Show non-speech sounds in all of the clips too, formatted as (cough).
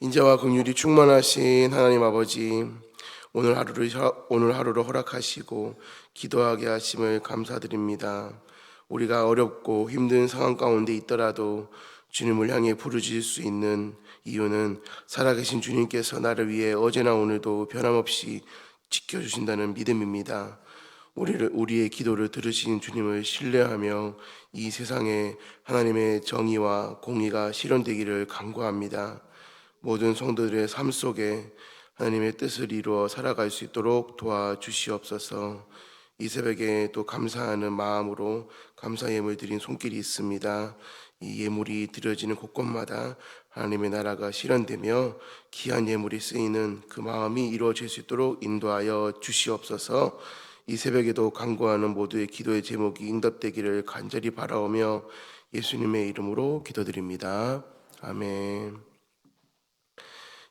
인자와 긍휼이 충만하신 하나님 아버지 오늘 하루를 허- 오늘 하루를 허락하시고 기도하게 하심을 감사드립니다. 우리가 어렵고 힘든 상황 가운데 있더라도 주님을 향해 부르짖을 수 있는 이유는 살아계신 주님께서 나를 위해 어제나 오늘도 변함없이 지켜주신다는 믿음입니다. 우리를 우리의 기도를 들으신 주님을 신뢰하며 이 세상에 하나님의 정의와 공의가 실현되기를 간구합니다. 모든 성도들의 삶 속에 하나님의 뜻을 이루어 살아갈 수 있도록 도와주시옵소서. 이 새벽에 또 감사하는 마음으로 감사 예물 드린 손길이 있습니다. 이 예물이 드려지는 곳곳마다 하나님의 나라가 실현되며 귀한 예물이 쓰이는 그 마음이 이루어질 수 있도록 인도하여 주시옵소서. 이 새벽에도 간구하는 모두의 기도의 제목이 응답되기를 간절히 바라오며 예수님의 이름으로 기도드립니다. 아멘.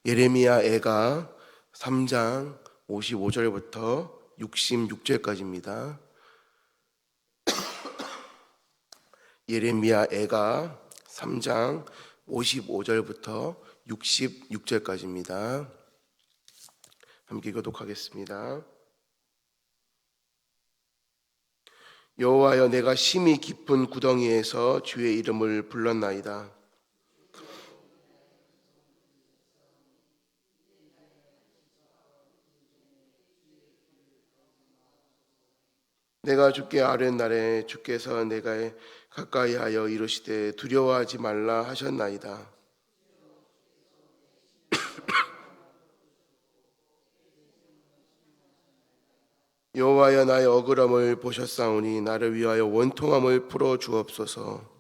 예레미야 애가 3장 55절부터 66절까지입니다. (coughs) 예레미야 애가 3장 55절부터 66절까지입니다. 함께 교독하겠습니다. 여호와여 내가 심히 깊은 구덩이에서 주의 이름을 불렀나이다. 내가 주께 아뢰는 날에 주께서 내가 가까이하여 이르시되 두려워하지 말라 하셨나이다. (clears throat) 여호와여 나의 억울함을 보셨사오니 나를 위하여 원통함을 풀어 주옵소서.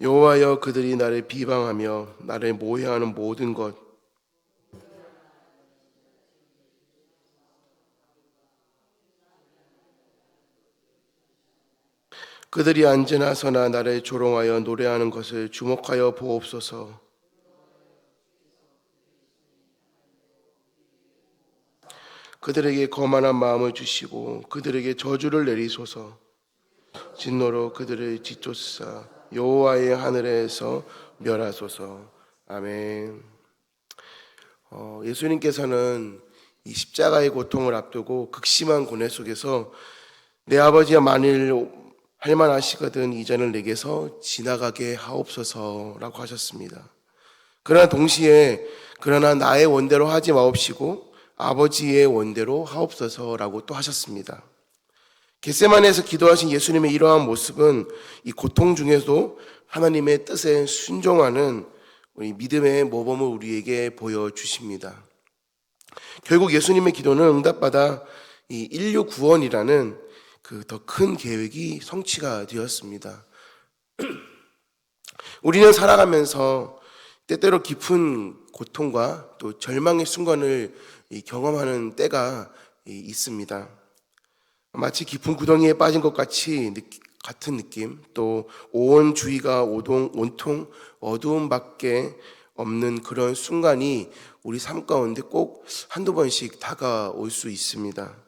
여호와여 그들이 나를 비방하며 나를 모해하는 모든 것 그들이 앉으나 서나 나를 조롱하여 노래하는 것을 주목하여 보옵소서. 그들에게 거만한 마음을 주시고 그들에게 저주를 내리소서. 진노로 그들을 짓쫓사 여호와의 하늘에서 멸하소서. 아멘. 어, 예수님께서는 이 십자가의 고통을 앞두고 극심한 고뇌 속에서 내 아버지가 만일 할만 하시거든 이전을 내게서 지나가게 하옵소서라고 하셨습니다. 그러나 동시에 그러나 나의 원대로 하지 마옵시고 아버지의 원대로 하옵소서라고 또 하셨습니다. 겟세만에서 기도하신 예수님의 이러한 모습은 이 고통 중에도 하나님의 뜻에 순종하는 우리 믿음의 모범을 우리에게 보여주십니다. 결국 예수님의 기도는 응답받아 이 인류 구원이라는 그 더 큰 계획이 성취가 되었습니다. (clears throat) 우리는 살아가면서 때때로 깊은 고통과 또 절망의 순간을 이 경험하는 때가 이 있습니다. 마치 깊은 구덩이에 빠진 것 같이 느- 같은 느낌, 또 온 주위가 오동, 온통 어두움밖에 없는 그런 순간이 우리 삶 가운데 꼭 한두 번씩 다가올 수 있습니다.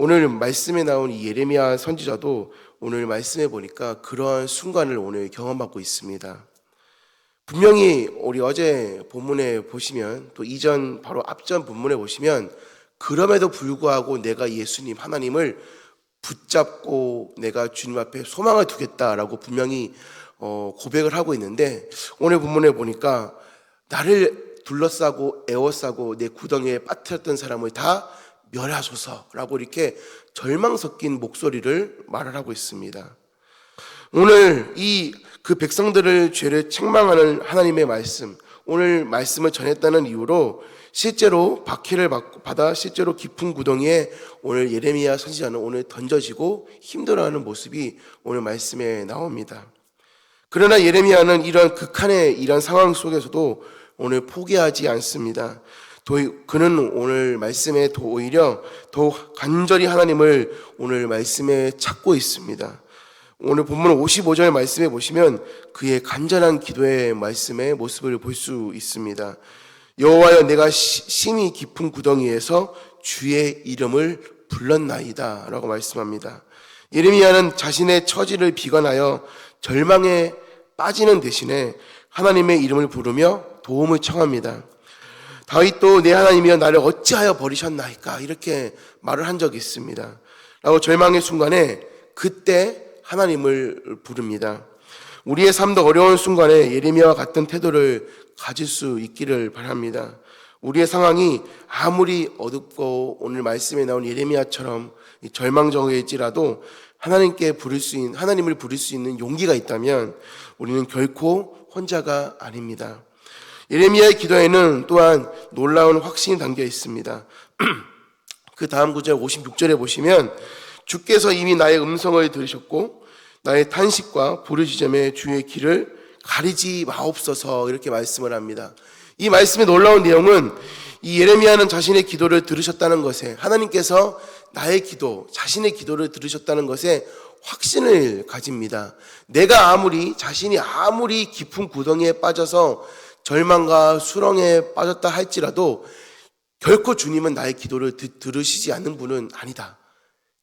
오늘 말씀에 나온 이 예레미야 선지자도 오늘 말씀해 보니까 그러한 순간을 오늘 경험하고 있습니다. 분명히 우리 어제 본문에 보시면 또 이전 바로 앞전 본문에 보시면 그럼에도 불구하고 내가 예수님 하나님을 붙잡고 내가 주님 앞에 소망을 두겠다라고 분명히 어, 고백을 하고 있는데 오늘 본문에 보니까 나를 둘러싸고 애워싸고 내 구덩이에 빠뜨렸던 사람을 다 멸하소서라고 이렇게 절망 섞인 목소리를 말을 하고 있습니다. 오늘 이 그 백성들을 죄를 책망하는 하나님의 말씀, 오늘 말씀을 전했다는 이유로 실제로 박해를 받아 실제로 깊은 구덩이에 오늘 예레미야 선지자는 오늘 던져지고 힘들어하는 모습이 오늘 말씀에 나옵니다. 그러나 예레미야는 이런 극한의 이런 상황 속에서도 오늘 포기하지 않습니다. 도- 그는 오늘 말씀에 더 오히려 더 간절히 하나님을 오늘 말씀에 찾고 있습니다. 오늘 본문 55절 말씀에 보시면 그의 간절한 기도의 말씀의 모습을 볼 수 있습니다. 여호와여 내가 시- 심히 깊은 구덩이에서 주의 이름을 불렀나이다 라고 말씀합니다. 예레미야는 자신의 처지를 비관하여 절망에 빠지는 대신에 하나님의 이름을 부르며 도움을 청합니다. 다윗도 내 하나님이여 나를 어찌하여 버리셨나이까 이렇게 말을 한 적이 있습니다. 라고 절망의 순간에 그때 하나님을 부릅니다. 우리의 삶도 어려운 순간에 예레미야와 같은 태도를 가질 수 있기를 바랍니다. 우리의 상황이 아무리 어둡고 오늘 말씀에 나온 예레미야처럼 절망적일지라도 하나님께 부를 수 있는 하나님을 부를 수 있는 용기가 있다면 우리는 결코 혼자가 아닙니다. 예레미야의 기도에는 또한 놀라운 확신이 담겨 있습니다. (clears throat) 그 다음 구절 56절에 보시면 주께서 이미 나의 음성을 들으셨고 나의 탄식과 부르짖음의 주의 길을 가리지 마옵소서 이렇게 말씀을 합니다. 이 말씀의 놀라운 내용은 이 예레미야는 자신의 기도를 들으셨다는 것에 하나님께서 나의 기도, 자신의 기도를 들으셨다는 것에 확신을 가집니다. 내가 아무리 자신이 아무리 깊은 구덩이에 빠져서 절망과 수렁에 빠졌다 할지라도 결코 주님은 나의 기도를 드- 들으시지 않는 분은 아니다.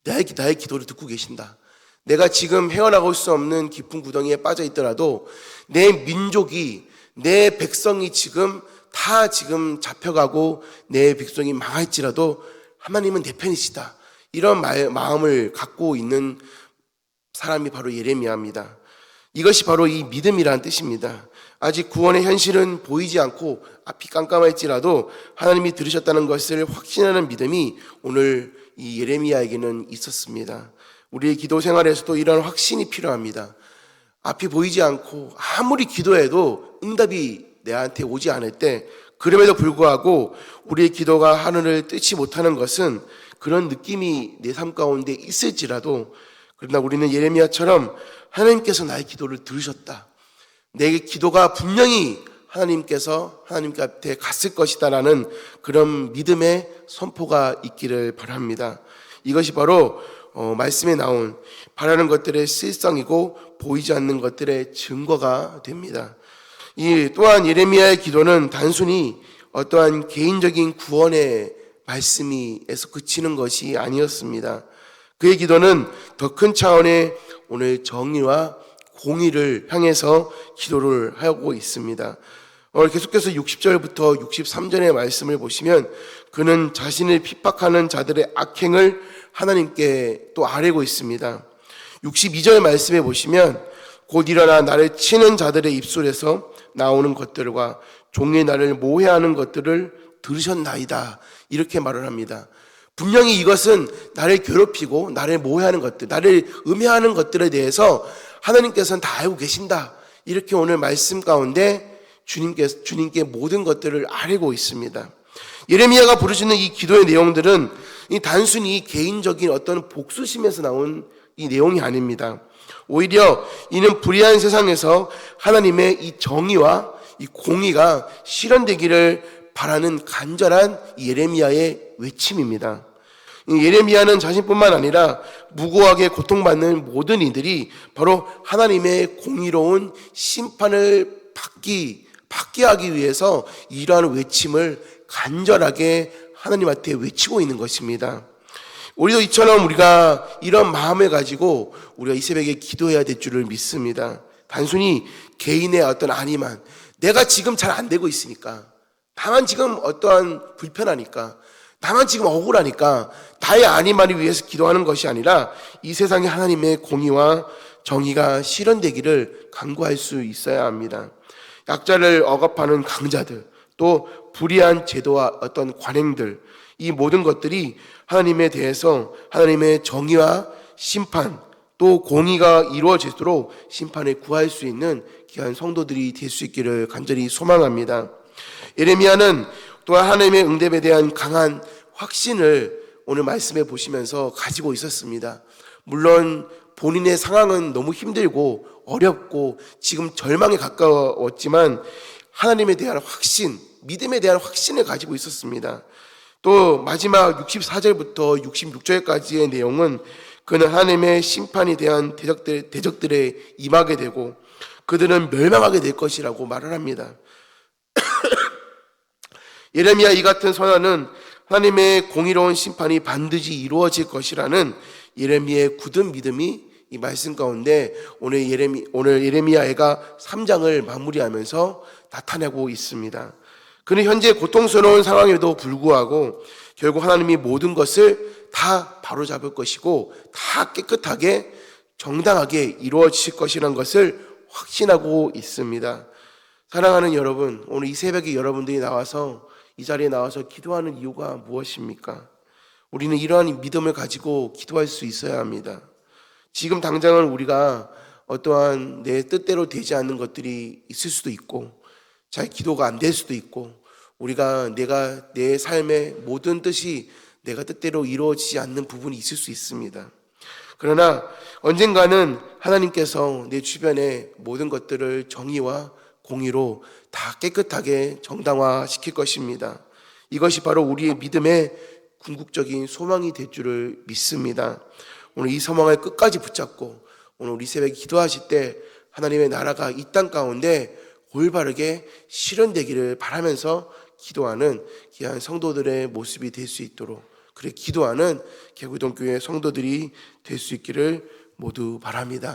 나의, 나의 기도를 듣고 계신다. 내가 지금 헤어나갈 수 없는 깊은 구덩이에 빠져 있더라도 내 민족이, 내 백성이 지금 다 지금 잡혀가고 내 백성이 망할지라도 하나님은 내 편이시다. 이런 마- 마음을 갖고 있는 사람이 바로 예레미야입니다. 이것이 바로 이 믿음이라는 뜻입니다. 아직 구원의 현실은 보이지 않고 앞이 깜깜할지라도 하나님이 들으셨다는 것을 확신하는 믿음이 오늘 이 예레미야에게는 있었습니다. 우리의 기도 생활에서도 이런 확신이 필요합니다. 앞이 보이지 않고 아무리 기도해도 응답이 내한테 오지 않을 때 그럼에도 불구하고 우리의 기도가 하늘을 뜯지 못하는 것은 그런 느낌이 내 삶 가운데 있을지라도 그러나 우리는 예레미야처럼 하나님께서 나의 기도를 들으셨다. 내 기도가 분명히 하나님께서 하나님 곁에 갔을 것이다라는 그런 믿음의 선포가 있기를 바랍니다. 이것이 바로 어, 말씀에 나온 바라는 것들의 실성이고 보이지 않는 것들의 증거가 됩니다. 이 또한 예레미야의 기도는 단순히 어떠한 개인적인 구원의 말씀이에서 그치는 것이 아니었습니다. 그의 기도는 더 큰 차원의 오늘 정의와 공의를 향해서 기도를 하고 있습니다. 오늘 계속해서 60절부터 63절의 말씀을 보시면 그는 자신을 핍박하는 자들의 악행을 하나님께 또 아뢰고 있습니다. 62절 말씀에 보시면 곧 일어나 나를 치는 자들의 입술에서 나오는 것들과 종의 나를 모해하는 것들을 들으셨나이다. 이렇게 말을 합니다. 분명히 이것은 나를 괴롭히고 나를 모해하는 것들, 나를 음해하는 것들에 대해서 하나님께서는 다 알고 계신다. 이렇게 오늘 말씀 가운데 주님께 주님께 모든 것들을 아뢰고 있습니다. 예레미야가 부르시는 이 기도의 내용들은 이 단순히 개인적인 어떤 복수심에서 나온 이 내용이 아닙니다. 오히려 이는 불의한 세상에서 하나님의 이 정의와 이 공의가 실현되기를 바라는 간절한 예레미야의 외침입니다. 이 예레미야는 자신뿐만 아니라 무고하게 고통받는 모든 이들이 바로 하나님의 공의로운 심판을 받기 받게 하기 위해서 이러한 외침을 간절하게 하나님한테 외치고 있는 것입니다. 우리도 이처럼 우리가 이런 마음을 가지고 우리가 이 새벽에 기도해야 될 줄을 믿습니다. 단순히 개인의 어떤 아니만 내가 지금 잘 안 되고 있으니까 나만 지금 어떠한 불편하니까 나만 지금 억울하니까 나의 아니만을 위해서 기도하는 것이 아니라 이 세상에 하나님의 공의와 정의가 실현되기를 간구할 수 있어야 합니다. 약자를 억압하는 강자들, 또 불의한 제도와 어떤 관행들, 이 모든 것들이 하나님에 대해서 하나님의 정의와 심판, 또 공의가 이루어지도록 심판을 구할 수 있는 귀한 성도들이 될 수 있기를 간절히 소망합니다. 예레미야는 또한 하나님의 응답에 대한 강한 확신을 오늘 말씀해 보시면서 가지고 있었습니다. 물론 본인의 상황은 너무 힘들고 어렵고 지금 절망에 가까웠지만 하나님에 대한 확신, 믿음에 대한 확신을 가지고 있었습니다. 또 마지막 64절부터 66절까지의 내용은 그는 하나님의 심판에 대한 대적들, 대적들에 임하게 되고 그들은 멸망하게 될 것이라고 말을 합니다. 예레미야 이 같은 선언은 하나님의 공의로운 심판이 반드시 이루어질 것이라는 예레미야의 굳은 믿음이 이 말씀 가운데 오늘 예레미 오늘 예레미야가 3장을 마무리하면서 나타내고 있습니다. 그는 현재 고통스러운 상황에도 불구하고 결국 하나님이 모든 것을 다 바로잡을 것이고 다 깨끗하게 정당하게 이루어질 것이라는 것을 확신하고 있습니다. 사랑하는 여러분, 오늘 이 새벽에 여러분들이 나와서 이 자리에 나와서 기도하는 이유가 무엇입니까? 우리는 이러한 믿음을 가지고 기도할 수 있어야 합니다. 지금 당장은 우리가 어떠한 내 뜻대로 되지 않는 것들이 있을 수도 있고, 잘 기도가 안 될 수도 있고, 우리가 내가 내 삶의 모든 뜻이 내가 뜻대로 이루어지지 않는 부분이 있을 수 있습니다. 그러나 언젠가는 하나님께서 내 주변의 모든 것들을 정의와 공의로 다 깨끗하게 정당화 시킬 것입니다. 이것이 바로 우리의 믿음의 궁극적인 소망이 될 줄을 믿습니다. 오늘 이 소망을 끝까지 붙잡고 오늘 우리 새벽에 기도하실 때 하나님의 나라가 이 땅 가운데 올바르게 실현되기를 바라면서 기도하는 귀한 성도들의 모습이 될 수 있도록 그래 기도하는 개구동교회 성도들이 될 수 있기를 모두 바랍니다.